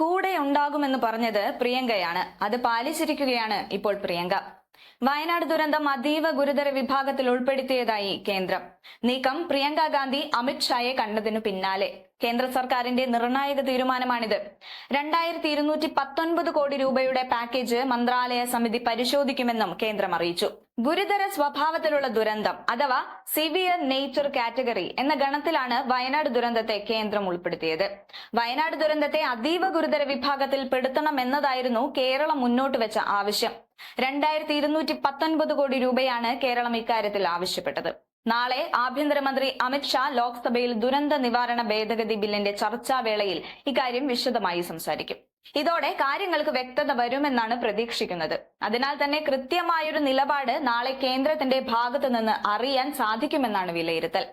കൂടെ ഉണ്ടാകുമെന്ന് പറഞ്ഞത് പ്രിയങ്കയാണ്. അത് പാലിച്ചിരിക്കുകയാണ് ഇപ്പോൾ പ്രിയങ്ക. വയനാട് ദുരന്തം അതീവ ഗുരുതര വിഭാഗത്തിൽ ഉൾപ്പെടുത്തിയതായി കേന്ദ്രം. നീക്കം പ്രിയങ്ക ഗാന്ധി അമിത് ഷായെ കണ്ടതിനു പിന്നാലെ. കേന്ദ്ര സർക്കാരിന്റെ നിർണായക തീരുമാനമാണിത്. രണ്ടായിരത്തി ഇരുന്നൂറ്റി പത്തൊൻപത് കോടി രൂപയുടെ പാക്കേജ് മന്ത്രാലയ സമിതി പരിശോധിക്കുമെന്നും കേന്ദ്രം അറിയിച്ചു. ഗുരുതര സ്വഭാവത്തിലുള്ള ദുരന്തം അഥവാ സിവിയർ നേച്ചർ കാറ്റഗറി എന്ന ഗണത്തിലാണ് വയനാട് ദുരന്തത്തെ കേന്ദ്രം ഉൾപ്പെടുത്തിയത്. വയനാട് ദുരന്തത്തെ അതീവ ഗുരുതര വിഭാഗത്തിൽ പെടുത്തണം എന്നതായിരുന്നു കേരളം മുന്നോട്ട് വെച്ച ആവശ്യം. രണ്ടായിരത്തി ഇരുന്നൂറ്റി പത്തൊൻപത് കോടി രൂപയാണ് കേരളം ഇക്കാര്യത്തിൽ ആവശ്യപ്പെട്ടത്. നാളെ ആഭ്യന്തരമന്ത്രി അമിത്ഷാ ലോക്സഭയിൽ ദുരന്ത നിവാരണ ഭേദഗതി ബില്ലിന്റെ ചർച്ചാവേളയിൽ ഇക്കാര്യം വിശദമായി സംസാരിക്കും. ഇതോടെ കാര്യങ്ങൾക്ക് വ്യക്തത വരുമെന്നാണ് പ്രതീക്ഷിക്കുന്നത്. അതിനാൽ തന്നെ കൃത്യമായൊരു നിലപാട് നാളെ കേന്ദ്രത്തിന്റെ ഭാഗത്തു നിന്ന് അറിയാൻ സാധിക്കുമെന്നാണ് വിലയിരുത്തൽ.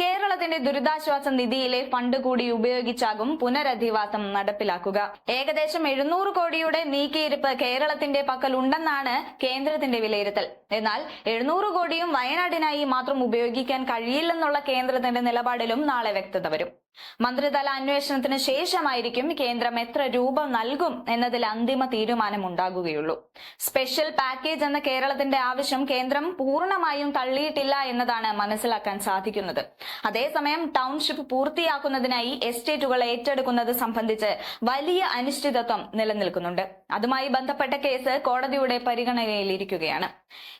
കേരളത്തിന്റെ ദുരിതാശ്വാസ നിധിയിലെ ഫണ്ട് കൂടി ഉപയോഗിച്ചാകും പുനരധിവാസം നടപ്പിലാക്കുക. ഏകദേശം എഴുന്നൂറ് കോടിയുടെ നീക്കിയിരിപ്പ് കേരളത്തിന്റെ പക്കൽ ഉണ്ടെന്നാണ് കേന്ദ്രത്തിന്റെ വിലയിരുത്തൽ. എന്നാൽ എഴുന്നൂറ് കോടിയും വയനാടിനായി മാത്രം ഉപയോഗിക്കാൻ കഴിയില്ലെന്നുള്ള കേന്ദ്രത്തിന്റെ നിലപാടിലും നാളെ വ്യക്തത വരും. മന്ത്രിതല അന്വേഷണത്തിന് ശേഷമായിരിക്കും കേന്ദ്രം എത്ര രൂപ നൽകും എന്നതിൽ അന്തിമ തീരുമാനം ഉണ്ടാകുകയുള്ളൂ സ്പെഷ്യൽ പാക്കേജ് എന്ന കേരളത്തിന്റെ ആവശ്യം കേന്ദ്രം പൂർണമായും തള്ളിയിട്ടില്ല എന്നതാണ് മനസ്സിലാക്കാൻ സാധിക്കുന്നത്. അതേസമയം ടൗൺഷിപ്പ് പൂർത്തിയാക്കുന്നതിനായി എസ്റ്റേറ്റുകൾ ഏറ്റെടുക്കുന്നത് സംബന്ധിച്ച് വലിയ അനിശ്ചിതത്വം നിലനിൽക്കുന്നുണ്ട്. അതുമായി ബന്ധപ്പെട്ട കേസ് കോടതിയുടെ പരിഗണനയിലിരിക്കുകയാണ്.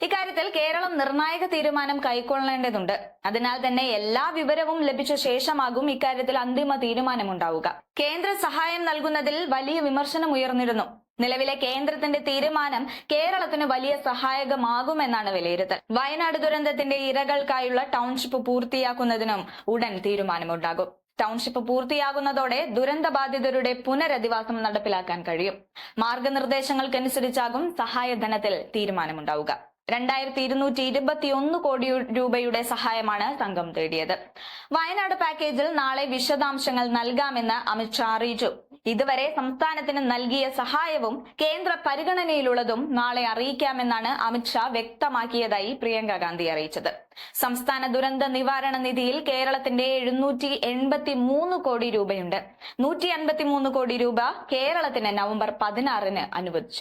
ഇക്കാര്യത്തിൽ കേരളം നിർണായക തീരുമാനം കൈക്കൊള്ളേണ്ടതുണ്ട്. അതിനാൽ തന്നെ എല്ലാ വിവരവും ലഭിച്ച ശേഷമാകും ഇക്കാര്യത്തിൽ അന്തിമ തീരുമാനമുണ്ടാവുക. കേന്ദ്ര സഹായം നൽകുന്നതിൽ വലിയ വിമർശനം ഉയർന്നിരുന്നു. നിലവിലെ കേന്ദ്രത്തിന്റെ തീരുമാനം കേരളത്തിന് വലിയ സഹായകമാകുമെന്നാണ് വിലയിരുത്തൽ. വയനാട് ദുരന്തത്തിന്റെ ഇരകൾക്കായുള്ള ടൗൺഷിപ്പ് പൂർത്തിയാക്കുന്നതിനും ഉടൻ തീരുമാനമുണ്ടാകും. ടൗൺഷിപ്പ് പൂർത്തിയാകുന്നതോടെ ദുരന്തബാധിതരുടെ പുനരധിവാസം നടപ്പിലാക്കാൻ കഴിയും. മാർഗനിർദ്ദേശങ്ങൾക്കനുസരിച്ചാകും സഹായധനത്തിൽ തീരുമാനമുണ്ടാവുക. രണ്ടായിരത്തി ഇരുന്നൂറ്റി ഇരുപത്തി ഒന്ന് കോടി രൂപയുടെ സഹായമാണ് സംഘം തേടിയത്. വയനാട് പാക്കേജിൽ നാളെ വിശദാംശങ്ങൾ നൽകാമെന്ന് അമിത്ഷാ അറിയിച്ചു. ഇതുവരെ സംസ്ഥാനത്തിന് നൽകിയ സഹായവും കേന്ദ്ര പരിഗണനയിലുള്ളതും നാളെ അറിയിക്കാമെന്നാണ് അമിത്ഷാ വ്യക്തമാക്കിയതായി പ്രിയങ്ക ഗാന്ധി അറിയിച്ചത്. സംസ്ഥാന ദുരന്ത നിവാരണ നിധിയിൽ കേരളത്തിന്റെ എഴുന്നൂറ്റി എൺപത്തി മൂന്ന് കോടി രൂപയുണ്ട്. നൂറ്റി അൻപത്തി മൂന്ന് കോടി രൂപ കേരളത്തിന് നവംബർ പതിനാറിന് അനുവദിച്ചു